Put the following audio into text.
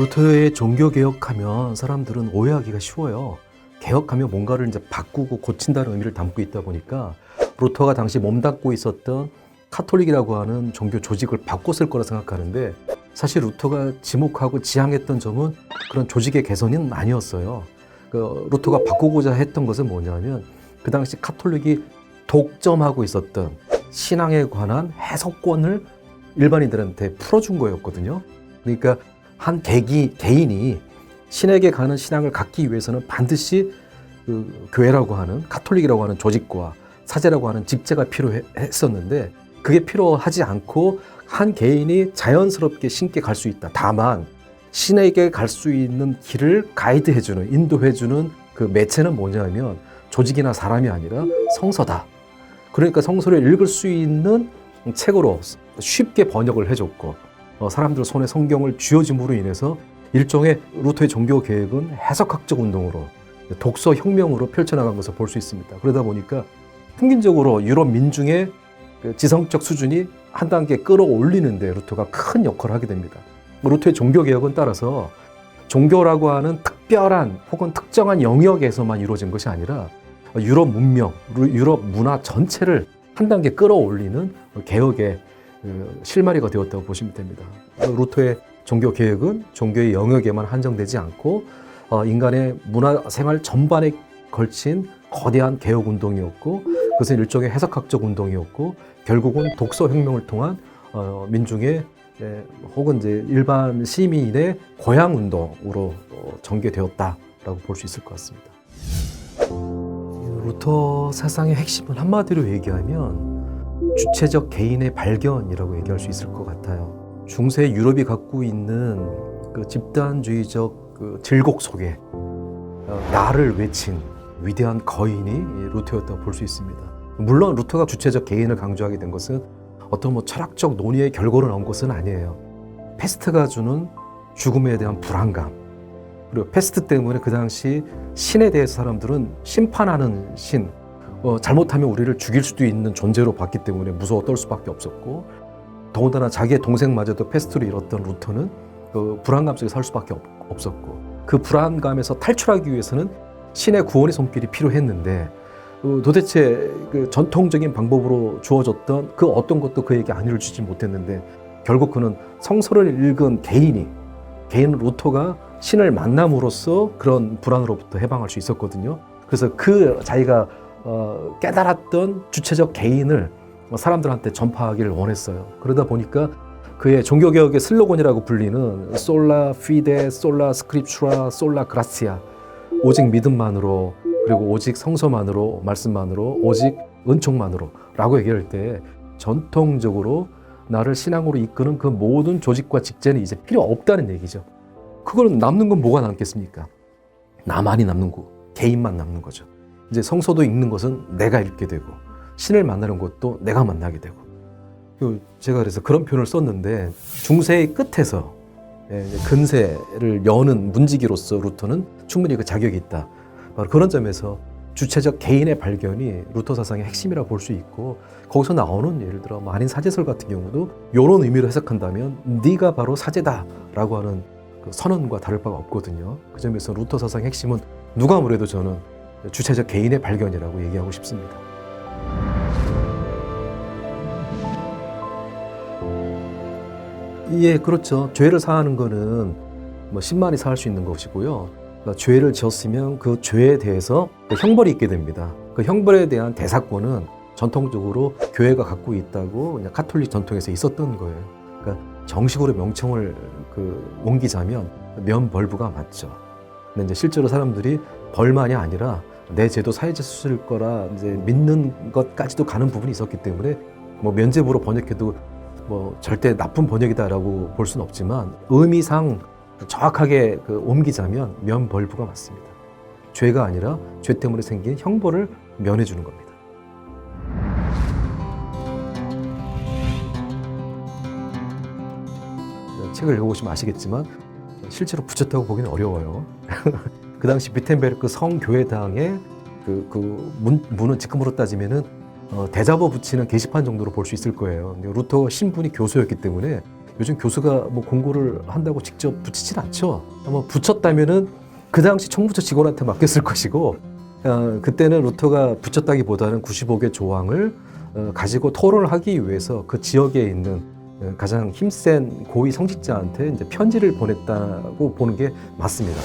루터의 종교 개혁하면 사람들은 오해하기가 쉬워요. 개혁하면 뭔가를 이제 바꾸고 고친다는 의미를 담고 있다 보니까 루터가 당시 몸담고 있었던 카톨릭이라고 하는 종교 조직을 바꿨을 거라 생각하는데 사실 루터가 지목하고 지향했던 점은 그런 조직의 개선은 아니었어요. 그 루터가 바꾸고자 했던 것은 뭐냐면 그 당시 카톨릭이 독점하고 있었던 신앙에 관한 해석권을 일반인들한테 풀어준 거였거든요. 그러니까 한 개기, 개인이 신에게 가는 신앙을 갖기 위해서는 반드시 그 교회라고 하는 카톨릭이라고 하는 조직과 사제라고 하는 직제가 필요했었는데 그게 필요하지 않고 한 개인이 자연스럽게 신께 갈 수 있다. 다만 신에게 갈 수 있는 길을 가이드해주는 인도해주는 그 매체는 뭐냐면 조직이나 사람이 아니라 성서다. 그러니까 성서를 읽을 수 있는 책으로 쉽게 번역을 해줬고 어, 사람들 손에 성경을 쥐어짐으로 인해서 일종의 루터의 종교 계획은 해석학적 운동으로 독서 혁명으로 펼쳐나간 것을 볼 수 있습니다. 그러다 보니까 평균적으로 유럽 민중의 그 지성적 수준이 한 단계 끌어올리는데 루터가 큰 역할을 하게 됩니다. 루터의 종교 개혁은 따라서 종교라고 하는 특별한 혹은 특정한 영역에서만 이루어진 것이 아니라 유럽 문명, 유럽 문화 전체를 한 단계 끌어올리는 개혁의 그 실마리가 되었다고 보시면 됩니다. 루터의 종교 개혁은 종교의 영역에만 한정되지 않고 어, 인간의 문화 생활 전반에 걸친 거대한 개혁 운동이었고 그것은 일종의 해석학적 운동이었고 결국은 독서 혁명을 통한 어, 민중의 예, 혹은 이제 일반 시민의 고향 운동으로 어, 전개되었다라고 볼 수 있을 것 같습니다. 루터 사상의 핵심은 한마디로 얘기하면 주체적 개인의 발견이라고 얘기할 수 있을 것 같아요. 중세 유럽이 갖고 있는 그 집단주의적 그 질곡 속에 어, 나를 외친 위대한 거인이 이 루터였다고 볼 수 있습니다. 물론 루터가 주체적 개인을 강조하게 된 것은 어떤 뭐 철학적 논의의 결과로 나온 것은 아니에요. 패스트가 주는 죽음에 대한 불안감 그리고 패스트 때문에 그 당시 신에 대해서 사람들은 심판하는 신 어, 잘못하면 우리를 죽일 수도 있는 존재로 봤기 때문에 무서워 떨 수밖에 없었고 더군다나 자기의 동생마저도 패스트로 잃었던 루터는 그 불안감 속에 살 수밖에 없, 없었고 그 불안감에서 탈출하기 위해서는 신의 구원의 손길이 필요했는데 어, 도대체 그 전통적인 방법으로 주어졌던 그 어떤 것도 그에게 안위를 주지 못했는데 결국 그는 성서를 읽은 개인이 개인 루터가 신을 만남으로써 그런 불안으로부터 해방할 수 있었거든요. 그래서 그 자기가 어, 깨달았던 주체적 개인을 사람들한테 전파하기를 원했어요. 그러다 보니까 그의 종교개혁의 슬로건이라고 불리는 솔라 피데, 솔라 스크립추라, 솔라 그라시아 오직 믿음만으로 그리고 오직 성서만으로 말씀만으로 오직 은총만으로 라고 얘기할 때 전통적으로 나를 신앙으로 이끄는 그 모든 조직과 직제는 이제 필요 없다는 얘기죠. 그걸 남는 건 뭐가 남겠습니까? 나만이 남는 거, 개인만 남는 거죠. 이제 성서도 읽는 것은 내가 읽게 되고 신을 만나는 것도 내가 만나게 되고 그 제가 그래서 그런 표현을 썼는데 중세의 끝에서 예, 근세를 여는 문지기로서 루터는 충분히 그 자격이 있다. 그런 점에서 주체적 개인의 발견이 루터 사상의 핵심이라 볼 수 있고 거기서 나오는 예를 들어 만인 사제설 같은 경우도 이런 의미로 해석한다면 네가 바로 사제다라고 하는 그 선언과 다를 바가 없거든요. 그 점에서 루터 사상의 핵심은 누가 뭐래도 저는 주체적 개인의 발견이라고 얘기하고 싶습니다. 예, 그렇죠. 죄를 사하는 거는 뭐 10만이 사할 수 있는 것이고요. 그러니까 죄를 지었으면 그 죄에 대해서 그 형벌이 있게 됩니다. 그 형벌에 대한 대사권은 전통적으로 교회가 갖고 있다고 그냥 카톨릭 전통에서 있었던 거예요. 그러니까 정식으로 명칭을 그 옮기자면 면벌부가 맞죠. 근데 이제 실제로 사람들이 벌만이 아니라 내 죄도 사회제 수술일 거라 이제 믿는 것까지도 가는 부분이 있었기 때문에 뭐 면제부로 번역해도 뭐 절대 나쁜 번역이다라고 볼 수는 없지만 의미상 정확하게 그 옮기자면 면벌부가 맞습니다. 죄가 아니라 죄 때문에 생긴 형벌을 면해 주는 겁니다. 책을 읽어보시면 아시겠지만 실제로 붙였다고 보기는 어려워요. 그 당시 비텐베르크 성교회당의 그, 그 문, 문은 지금으로 따지면은 어, 대잡어 붙이는 게시판 정도로 볼 수 있을 거예요. 근데 루터 신분이 교수였기 때문에 요즘 교수가 뭐 공고를 한다고 직접 붙이진 않죠. 아마 붙였다면은 그 당시 총부처 직원한테 맡겼을 것이고 어, 그때는 루터가 붙였다기보다는 95개 조항을 어, 가지고 토론을 하기 위해서 그 지역에 있는 어, 가장 힘센 고위 성직자한테 이제 편지를 보냈다고 보는 게 맞습니다.